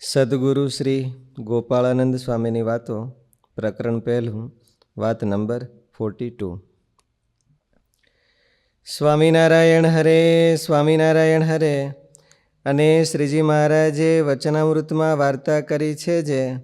સદગુરુ શ્રી ગોપાળાનંદ સ્વામીની વાતો, પ્રકરણ પહેલું, વાત નંબર ફોર્ટી ટુ સ્વામિનારાયણ હરે સ્વામિનારાયણ હરે, અને શ્રીજી મહારાજે વચનામૃતમાં વાર્તા કરી છે જે,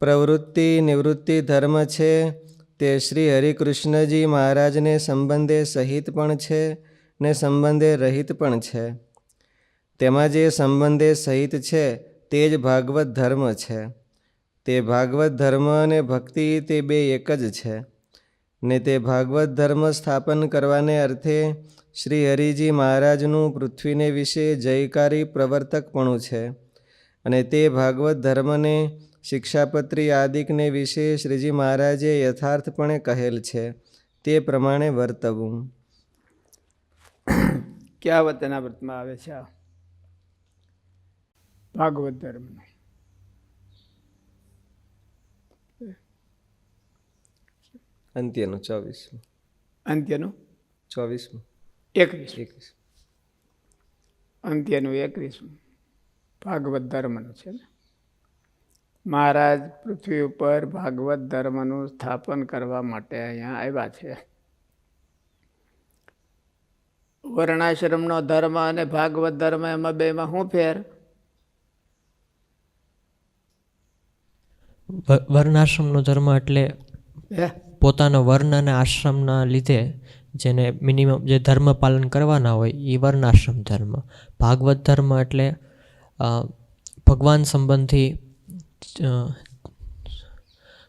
પ્રવૃત્તિ નિવૃત્તિ ધર્મ છે, તે શ્રી હરિકૃષ્ણજી મહારાજને સંબંધે સહિત પણ છે, ને સંબંધે રહિત પણ છે. તેમાં જે સંબંધે સહિત છે તે જ ભાગવત ધર્મ છે. તે ભાગવત ધર્મ અને ભક્તિ તે બે એક જ છે. ને તે ભાગવત ધર્મ સ્થાપન કરવાને અર્થે શ્રી હરિજી મહારાજનું પૃથ્વીને વિશે જયકારી પ્રવર્તકપણું છે. અને તે ભાગવત ધર્મને શિક્ષાપત્રી આદિકને વિશે શ્રીજી મહારાજે યથાર્થપણે કહેલ છે. તે પ્રમાણે વર્તવું. ક્યાં વતના વ્રતમાં આવે છે આ? ભાગવત ધર્મનું. અંત્યનું ચોવીસમું અંત્યનું? ચોવીસમું એકવીસ એકવીસ અંત્યનું એકવીસમું. ભાગવત ધર્મનું છે ને? મહારાજ પૃથ્વી ઉપર ભાગવત ધર્મનું સ્થાપન કરવા માટે અહીંયા આવ્યા છે. વર્ણાશ્રમનો ધર્મ અને ભાગવત ધર્મ એમાં બેમાં શું ફેર? વર્ણાશ્રમનો ધર્મ એટલે પોતાના વર્ણ અને આશ્રમના લીધે જેને મિનિમમ જે ધર્મ પાલન કરવાના હોય એ વર્ણાશ્રમ ધર્મ. ભાગવત ધર્મ એટલે ભગવાન સંબંધી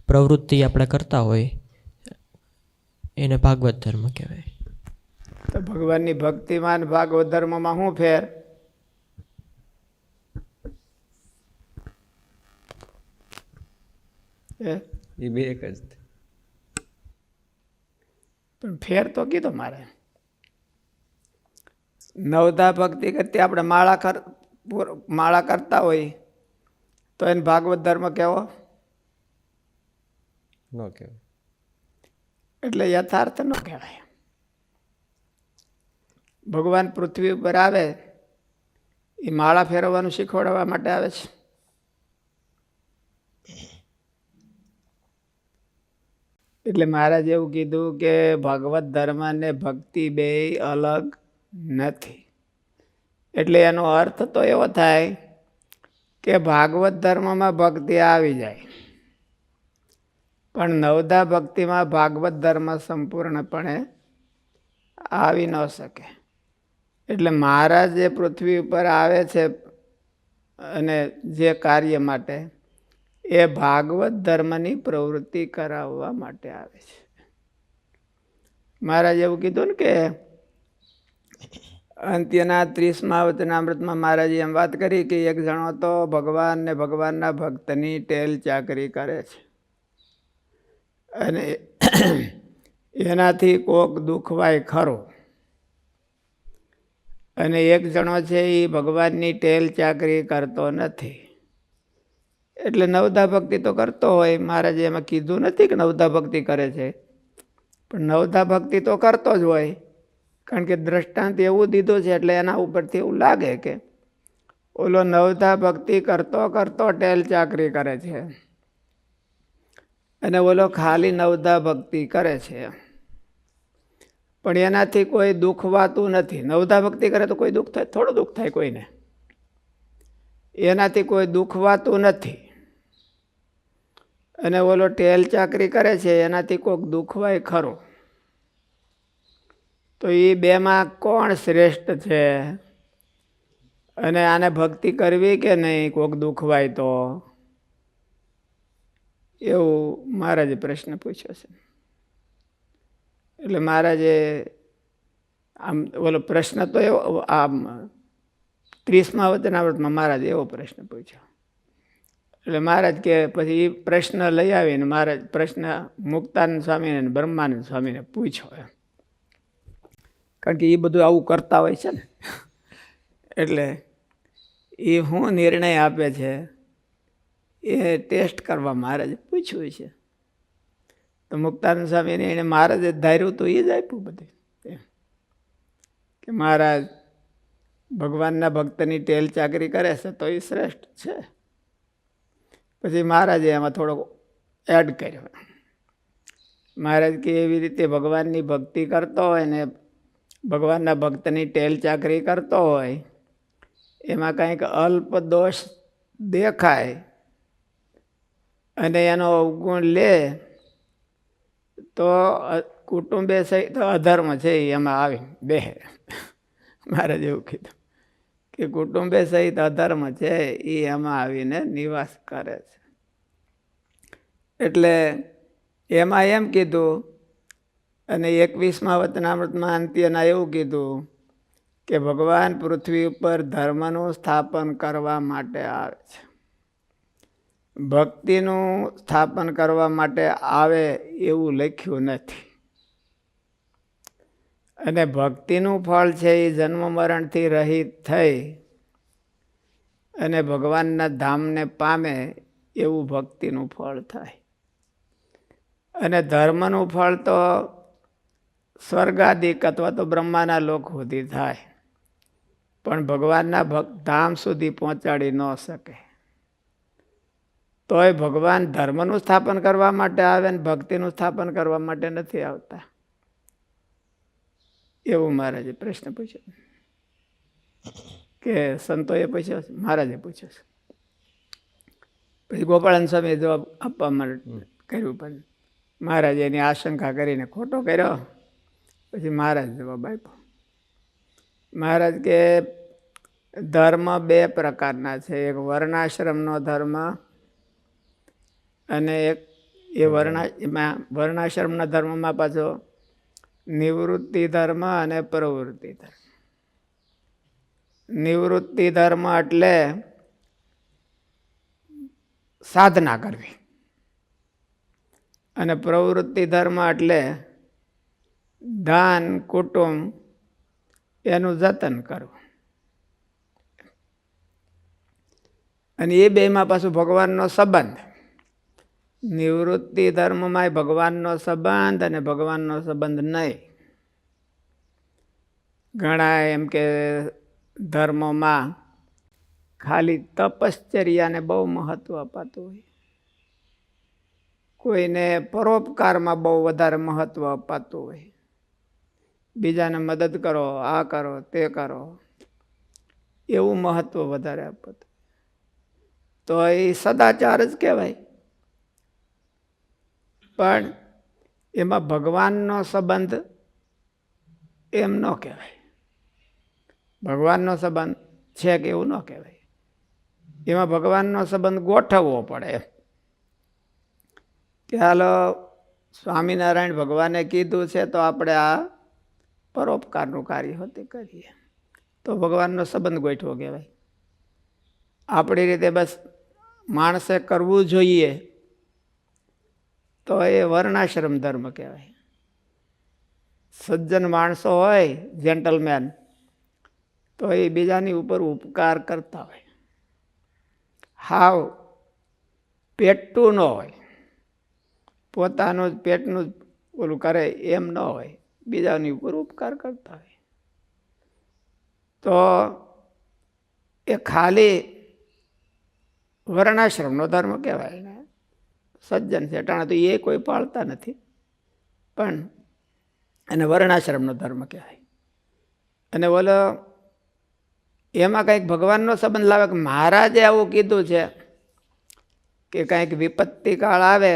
પ્રવૃત્તિ આપણે કરતા હોય એને ભાગવત ધર્મ કહેવાય. તો ભગવાનની ભક્તિમાં ભાગવત ધર્મમાં શું ફેર? એ બે એક જ પણ ફેર તો કીધો મારે. નવધા ભક્તિ કરતી આપણે માળા કર માળા કરતા હોય તો એને ભાગવત ધર્મ કેવો? ન કહેવાય. એટલે યથાર્થ ન કહેવાય. ભગવાન પૃથ્વી ઉપર આવે એ માળા ફેરવવાનું શીખવાડવા માટે આવે છે. એટલે મહારાજ એવું કીધું કે ભગવત ધર્મ અને ભક્તિ બે અલગ નથી. એટલે એનો અર્થ તો એવો થાય કે ભાગવત ધર્મમાં ભક્તિ આવી જાય. પણ નવધા ભક્તિમાં ભાગવત ધર્મ સંપૂર્ણપણે આવી ન શકે. એટલે મહારાજ જે પૃથ્વી ઉપર આવે છે અને જે કાર્ય માટે એ ભાગવત ધર્મની પ્રવૃત્તિ કરાવવા માટે આવે છે. મહારાજ એવું કીધું ને કે અંત્યના ત્રીસમા વચનામૃતમાં મહારાજે એમ વાત કરી કે એક જણો તો ભગવાન ને ભગવાનના ભક્તની ટેલ ચાકરી કરે છે. અને એનાથી કોક દુખવાય ખરો. અને એક જણો છે એ ભગવાનની ટેલ ચાકરી કરતો નથી. એટલે નવધા ભક્તિ તો કરતો હોય. મહારાજે એમાં કીધું નથી કે નવધા ભક્તિ કરે છે. પણ નવધા ભક્તિ તો કરતો જ હોય. કારણ કે દ્રષ્ટાંત એવું દીધું છે એટલે એના ઉપરથી એવું લાગે કે ઓલો નવધા ભક્તિ કરતો કરતો ટેલ ચાકરી કરે છે. અને ઓલો ખાલી નવધા ભક્તિ કરે છે. પણ એનાથી કોઈ દુખવાતું નથી. નવધા ભક્તિ કરે તો કોઈ દુઃખ થાય? થોડું દુઃખ થાય કોઈને. એનાથી કોઈ દુખવાતું નથી. અને ઓલો ટેલ ચાકરી કરે છે, એનાથી કોઈક દુખવાય ખરો. તો એ બેમાં કોણ શ્રેષ્ઠ છે? અને આને ભક્તિ કરવી કે નહીં કોઈક દુખવાય તો? એવું મહારાજે પ્રશ્ન પૂછ્યો છે. એટલે મહારાજે આમ ઓલો પ્રશ્ન તો એવો, આમ ત્રીસમા વચનાવૃતમાં મહારાજે એવો પ્રશ્ન પૂછ્યો. એટલે મહારાજ કે પછી એ પ્રશ્ન લઈ આવીને મહારાજ પ્રશ્ન મુક્તાનંદ સ્વામીને અને બ્રહ્માનંદ સ્વામીને પૂછ્યો એમ. કારણ કે એ બધું આવું કરતા હોય છે ને. એટલે એ શું નિર્ણય આપે છે એ ટેસ્ટ કરવા મહારાજે પૂછ્યું છે. તો મુક્તાનંદ સ્વામીને એણે મહારાજે ધાર્યું તો એ જ આપ્યું બધું. કે મહારાજ ભગવાનના ભક્તની ટેલ ચાકરી કરે છે તો એ શ્રેષ્ઠ છે. પછી મહારાજે એમાં થોડોક એડ કર્યો. મહારાજ કે એવી રીતે ભગવાનની ભક્તિ કરતો હોય ને, ભગવાનના ભક્તની ટેલ ચાકરી કરતો હોય, એમાં કંઈક અલ્પ દોષ દેખાય અને એનો અવગુણ લે, તો કુટુંબે સહિત અધર્મ છે, એમાં આવી બે મહારાજ એવું કીધું. કે કુટુંબે સહિત અધર્મ છે એ એમાં આવીને નિવાસ કરે છે. એટલે એમાં એમ કીધું અને એકવીસમાં વતનામૃતમાં અંત્યના એવું કીધું કે ભગવાન પૃથ્વી ઉપર ધર્મનું સ્થાપન કરવા માટે આવે છે. ભક્તિનું સ્થાપન કરવા માટે આવે એવું લખ્યું નથી. અને ભક્તિનું ફળ છે એ જન્મ મરણથી રહિત થઈ. અને ભગવાનના ધામને પામે એવું ભક્તિનું ફળ થાય. અને ધર્મનું ફળ તો સ્વર્ગાદિક અથવા તો બ્રહ્માના લોક સુધી થાય. પણ ભગવાનના ધામ સુધી પહોંચાડી ન શકે. તોય ભગવાન ધર્મનું સ્થાપન કરવા માટે આવે ને ભક્તિનું સ્થાપન કરવા માટે નથી આવતા. એવું મહારાજે પ્રશ્ન પૂછ્યો. કે સંતોએ પૂછ્યો છે મહારાજે પૂછ્યો. છે પછી ગોપાળન સ્વામીએ જવાબ આપવા માટે કર્યું પણ મહારાજે એની આશંકા કરીને ખોટો કર્યો. પછી મહારાજ જવાબ આપ્યો. મહારાજ કે ધર્મ બે પ્રકારના છે એક વર્ણાશ્રમનો ધર્મ અને એક એ વર્ણા એમાં વર્ણાશ્રમના ધર્મમાં પાછો નિવૃત્તિ ધર્મ અને પ્રવૃત્તિ ધર્મ. નિવૃત્તિ ધર્મ એટલે સાધના કરવી. અને પ્રવૃત્તિ ધર્મ એટલે દાન, કુટુંબ એનું જતન કરવું. અને એ બેમાં પાછું ભગવાનનો સંબંધ. નિવૃત્તિ ધર્મમાં ભગવાનનો સંબંધ અને ભગવાનનો સંબંધ નહીં. ઘણા એમ કે ધર્મોમાં ખાલી તપશ્ચર્યાને બહુ મહત્ત્વ અપાતું હોય. કોઈને પરોપકારમાં બહુ વધારે મહત્ત્વ અપાતું હોય. બીજાને મદદ કરો, આ કરો, તે કરો. એવું મહત્ત્વ વધારે અપાતું તો એ સદાચાર જ કહેવાય. પણ એમાં ભગવાનનો સંબંધ એમ ન કહેવાય. ભગવાનનો સંબંધ છે કે એવું ન કહેવાય. એમાં ભગવાનનો સંબંધ ગોઠવવો પડે. કે હાલો, સ્વામિનારાયણ ભગવાને કીધું છે તો આપણે આ પરોપકારનું કાર્ય હોતે કરીએ. તો ભગવાનનો સંબંધ ગોઠવો કહેવાય. આપણી રીતે બસ માણસે કરવું જોઈએ. તો એ વર્ણાશ્રમ ધર્મ કહેવાય. સજ્જન માણસો હોય જેન્ટલમેન તો એ બીજાની ઉપર ઉપકાર કરતા હોય. હાવ પેટું ન હોય, પોતાનું જ પેટનું જ ઓલું કરે એમ ન હોય, બીજાની ઉપર ઉપકાર કરતા હોય. તો એ ખાલી વર્ણાશ્રમનો ધર્મ કહેવાય સજ્જન છે. ટાણા તો એ કોઈ પાળતા નથી. પણ એને વર્ણાશ્રમનો ધર્મ કહેવાય. અને ઓલો એમાં કંઈક ભગવાનનો સંબંધ લાવે કે મહારાજે આવું કીધું છે કે કંઈક વિપત્તિ કાળ આવે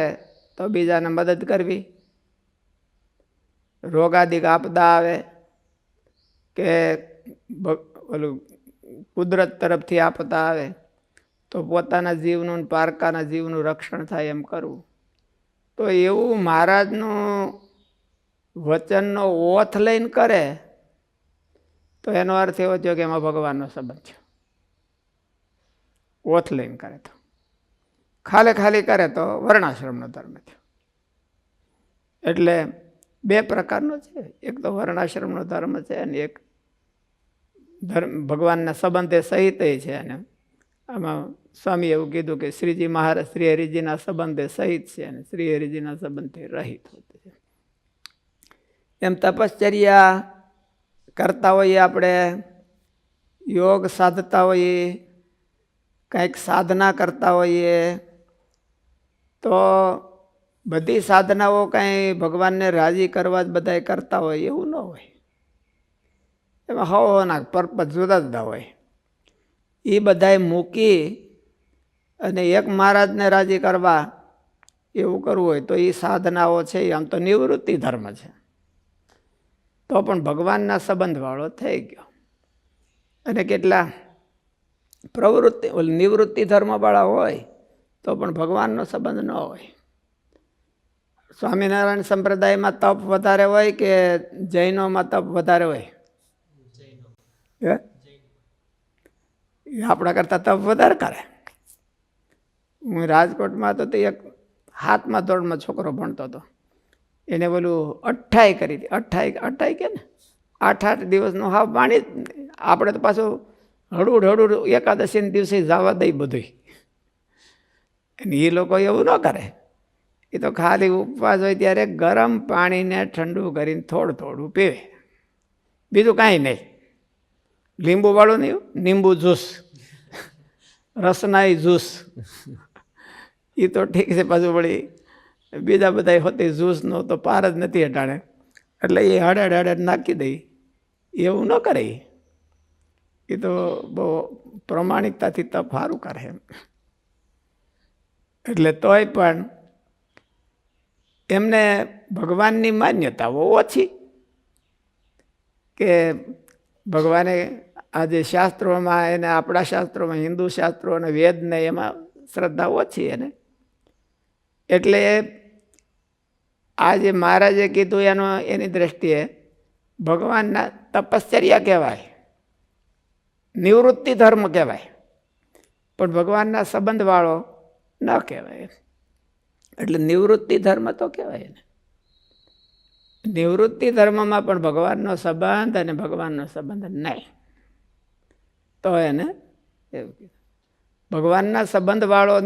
તો બીજાને મદદ કરવી. રોગાદિક આપદા આવે કે ઓલું કુદરત તરફથી આપતા આવે. તો પોતાના જીવનું પારકાના જીવનું રક્ષણ થાય એમ કરવું. તો એવું મહારાજનું વચનનો ઓથ લઈને કરે, તો એનો અર્થ એવો થયો કે એમાં ભગવાનનો સંબંધ છે ઓથ લઈને કરે તો. ખાલી ખાલી કરે તો વર્ણાશ્રમનો ધર્મ થયો. એટલે બે પ્રકારનો છે. એક તો વર્ણાશ્રમનો ધર્મ છે અને એક ધર્મ, ભગવાનના સંબંધે સહિત છે અને આમાં સ્વામી એવું કીધું કે શ્રીજી મહારાજ શ્રી હરિજીના સંબંધે સહિત છે અને શ્રી હરિજીના સંબંધે રહિત હોતે છે. એમ તપશ્ચર્યા કરતા હોઈએ આપણે, યોગ સાધતા હોઈએ, કંઈક સાધના કરતા હોઈએ, તો બધી સાધનાઓ કાંઈ ભગવાનને રાજી કરવા જ બધાય કરતા હોય એવું ન હોય. એમાં હવાના પરપત જુદા જુદા હોય. એ બધાય મૂકી અને એક મહારાજને રાજી કરવા એવું કરવું હોય તો એ સાધનાઓ છે એ આમ તો નિવૃત્તિ ધર્મ છે. તો પણ ભગવાનના સંબંધવાળો થઈ ગયો. અને કેટલા પ્રવૃત્તિ નિવૃત્તિ ધર્મવાળા હોય તો પણ ભગવાનનો સંબંધ ન હોય. સ્વામિનારાયણ સંપ્રદાયમાં તપ વધારે હોય કે જૈનોમાં તપ વધારે હોય? હે? એ આપણા કરતાં તપ વધારે કરે. હું રાજકોટમાં હતો તો એક હાથમાં ધોરણમાં છોકરો ભણતો હતો. એને બોલું, અઠ્ઠાઈ કરી હતી અઠ્ઠાઈ અઠ્ઠાઈ કે ને? આઠ આઠ દિવસનો હાવ પાણી આપણે તો પાછું હળુડ હળુડ એકાદશીના દિવસે જવા દઈ બધું અને એ લોકો એવું ન કરે. એ તો ખાલી ઉપવાસ હોય ત્યારે ગરમ પાણીને ઠંડુ કરીને થોડું થોડું પીવે. બીજું કાંઈ નહીં. લીંબુવાળું નહીં લીંબુ જ્યુસ. રસનાઈ જ્યુસ. એ તો ઠીક છે પાછું, વળી બીજા બધા હોતી જ્યુસનો તો પાર જ નથી હટાણે. એટલે એ હડેડ હડેડ નાખી દઈ. એવું ન કરે એ તો બહુ પ્રમાણિકતાથી તપ સારું કરે એમ. એટલે તોય પણ એમને ભગવાનની માન્યતાઓ ઓછી કે ભગવાને આજે શાસ્ત્રોમાં એને આપણા શાસ્ત્રોમાં, હિન્દુ શાસ્ત્રો અને વેદને એમાં શ્રદ્ધા ઓછી એને એટલે આ જે મહારાજે કીધું એનો, એની દ્રષ્ટિએ ભગવાનના તપશ્ચર્યા કહેવાય, નિવૃત્તિ ધર્મ કહેવાય, પણ ભગવાનના સંબંધવાળો ન કહેવાય એટલે નિવૃત્તિ ધર્મ તો કહેવાય એને નિવૃત્તિ ધર્મમાં પણ ભગવાનનો સંબંધ અને ભગવાનનો સંબંધ નહીં. તો એને ભગવાનના સંબંધવાળો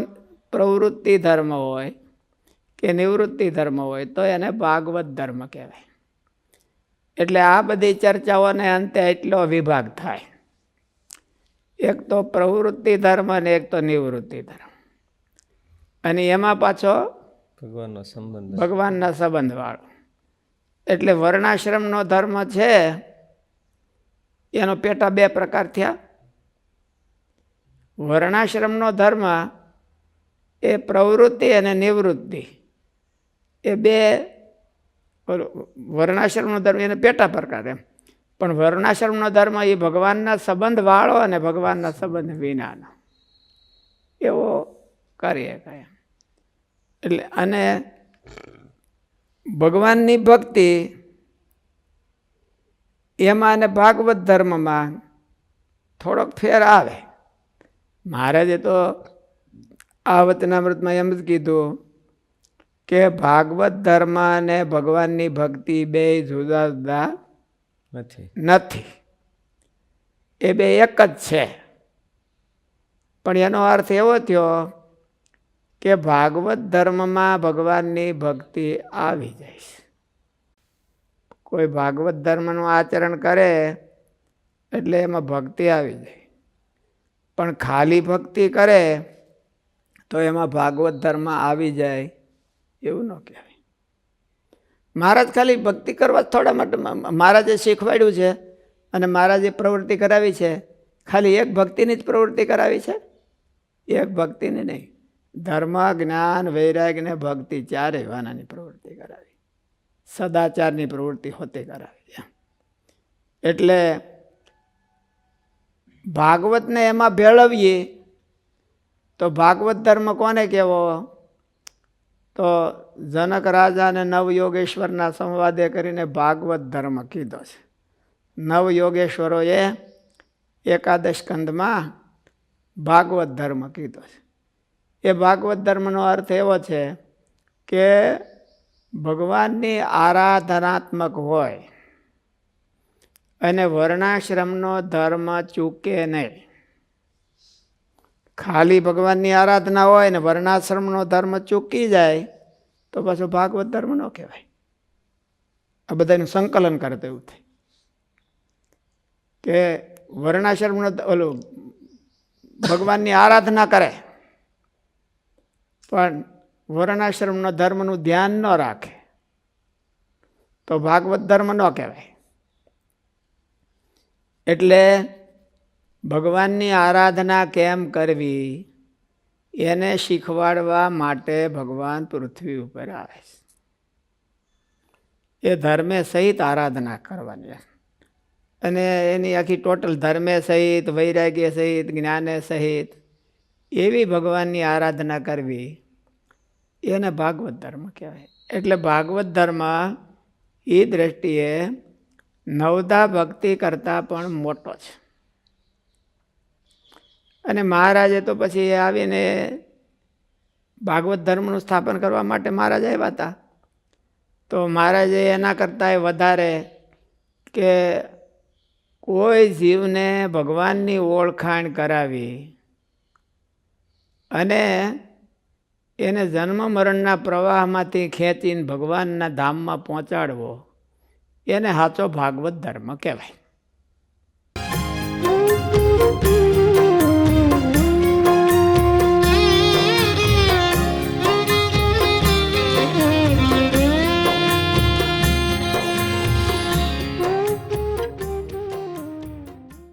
પ્રવૃત્તિ ધર્મ હોય કે નિવૃત્તિ ધર્મ હોય તો એને ભાગવત ધર્મ કહેવાય. એટલે આ બધી ચર્ચાઓને અંતે એટલો વિભાગ થાય. એક તો પ્રવૃત્તિ ધર્મ અને એક તો નિવૃત્તિ ધર્મ. અને એમાં પાછો ભગવાનનો સંબંધ ભગવાનના સંબંધવાળો. એટલે વર્ણાશ્રમનો ધર્મ છે એનો પેટા બે પ્રકાર થયા. વર્ણાશ્રમનો ધર્મ એ પ્રવૃત્તિ અને નિવૃત્તિ. એ બે વર્ણાશ્રમનો ધર્મ એને પેટા પ્રકાર એમ. પણ વર્ણાશ્રમનો ધર્મ એ ભગવાનના સંબંધવાળો અને ભગવાનના સંબંધ વિનાનો. એવો કરી શકાય એટલે અને ભગવાનની ભક્તિ એમાં અને ભાગવત ધર્મમાં થોડોક ફેર આવે. મહારાજે તો આ વચનામૃતમાં એમ જ કીધું કે ભાગવત ધર્મ અને ભગવાનની ભક્તિ બે જુદા જુદા નથી. નથી. એ બે એક જ છે. પણ એનો અર્થ એવો થયો કે ભાગવત ધર્મમાં ભગવાનની ભક્તિ આવી જાય છે. કોઈ ભાગવત ધર્મનું આચરણ કરે એટલે એમાં ભક્તિ આવી જાય. પણ ખાલી ભક્તિ કરે તો એમાં ભાગવત ધર્મ આવી જાય એવું ન કહેવાય. મહારાજ ખાલી ભક્તિ કરવા થોડા માટે મહારાજે શીખવાડ્યું છે અને મહારાજે પ્રવૃત્તિ કરાવી છે. ખાલી એક ભક્તિની જ પ્રવૃત્તિ કરાવી છે? એક ભક્તિની નહીં. ધર્મ, જ્ઞાન, વૈરાગ્ય ને ભક્તિ ચારે વાનાની પ્રવૃત્તિ કરાવી. સદાચારની પ્રવૃત્તિ હોતી કરાવી એમ. એટલે ભાગવતને એમાં ભેળવીએ, તો ભાગવત ધર્મ કોને કહેવો? તો જનક રાજાને નવયોગેશ્વરના સંવાદે કરીને ભાગવત ધર્મ કીધો છે. નવયોગેશ્વરોએ એકાદશ કંદમાં ભાગવત ધર્મ કીધો છે. એ ભાગવત ધર્મનો અર્થ એવો છે કે ભગવાનની આરાધનાત્મક હોય અને વર્ણાશ્રમનો ધર્મ ચૂકે નહીં. ખાલી ભગવાનની આરાધના હોય ને વર્ણાશ્રમનો ધર્મ ચૂકી જાય, તો પાછો ભાગવત ધર્મ ન કહેવાય. આ બધાનું સંકલન કરે તો એવું થાય. કે વર્ણાશ્રમનો ઓલું ભગવાનની આરાધના કરે, પણ વર્ણાશ્રમનો ધર્મનું ધ્યાન ન રાખે, તો ભાગવત ધર્મ ન કહેવાય. એટલે ભગવાનની આરાધના કેમ કરવી? એને શીખવાડવા માટે ભગવાન પૃથ્વી ઉપર આવે છે. એ ધર્મે સહિત આરાધના કરવાની. અને એની આખી ટોટલ ધર્મે સહિત, વૈરાગ્ય સહિત, જ્ઞાને સહિત એવી ભગવાનની આરાધના કરવી, એને ભાગવત ધર્મ કહેવાય. એટલે ભાગવત ધર્મ એ દ્રષ્ટિએ નવદા ભક્તિ કરતાં પણ મોટો છે. અને મહારાજે તો પછી આવીને ભાગવત ધર્મનું સ્થાપન કરવા માટે મહારાજ આવ્યા હતા. તો મહારાજે એના કરતાંય વધારે કે કોઈ જીવને ભગવાનની ઓળખાણ કરાવી અને એને જન્મ મરણના પ્રવાહમાંથી ખેંચીને ભગવાનના ધામમાં પહોંચાડવો. એને સાચો ભાગવત ધર્મ કહેવાય.